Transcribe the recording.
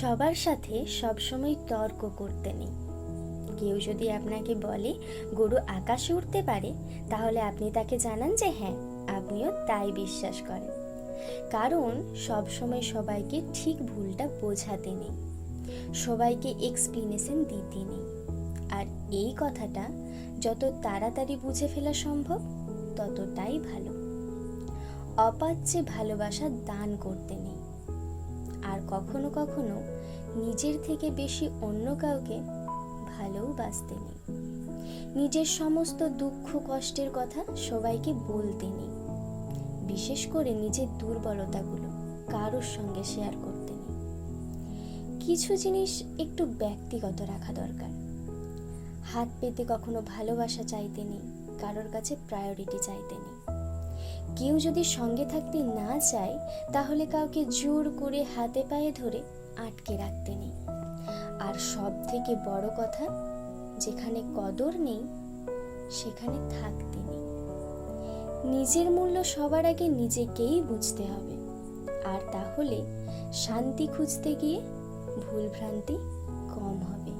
সবার সাথে সবসময় তর্ক করতে নেই। কেউ যদি আপনাকে বলে, গরু আকাশে উঠতে পারে, তাহলে আপনি তাকে জানান যে হ্যাঁ আপনিও তাই বিশ্বাস করেন। কারণ সবসময় সবাইকে ঠিক ভুলটা বোঝাতে নেই। সবাইকে এক্সপ্লেনেশন দিতে নেই। আর এই কথাটা যত তাড়াতাড়ি বুঝে ফেলা সম্ভব, ততটাই ভালো। অপাচ্যে ভালোবাসা দান করতে নেই। আর কখনো কখনো নিজের থেকে বেশি অন্য কাউকে ভালোবাসতে নিজের সমস্ত দুঃখ, কষ্টের কথা সবাইকে বলতে নেই। বিশেষ করে নিজের দুর্বলতাগুলো কারোর সঙ্গে শেয়ার করতে নেই। কিছু জিনিস একটু ব্যক্তিগত রাখা দরকার। হাত পেতে কখনো ভালোবাসা চাইতে নেই, কারোর কাছে প্রায়োরিটি চাইতে নেই। কেউ যদি সঙ্গে থাকতে না চায়, তাহলে কাউকে জোর করে হাতে পায়ে ধরে আটকে রাখতে নেই। আর সব থেকে বড় কথা, যেখানে কদর নেই, সেখানে থাকতে নেই। নিজের মূল্য সবার আগে নিজেকেই বুঝতে হবে। আর তাহলে শান্তি খুঁজতে গিয়ে ভুলভ্রান্তি কম হবে।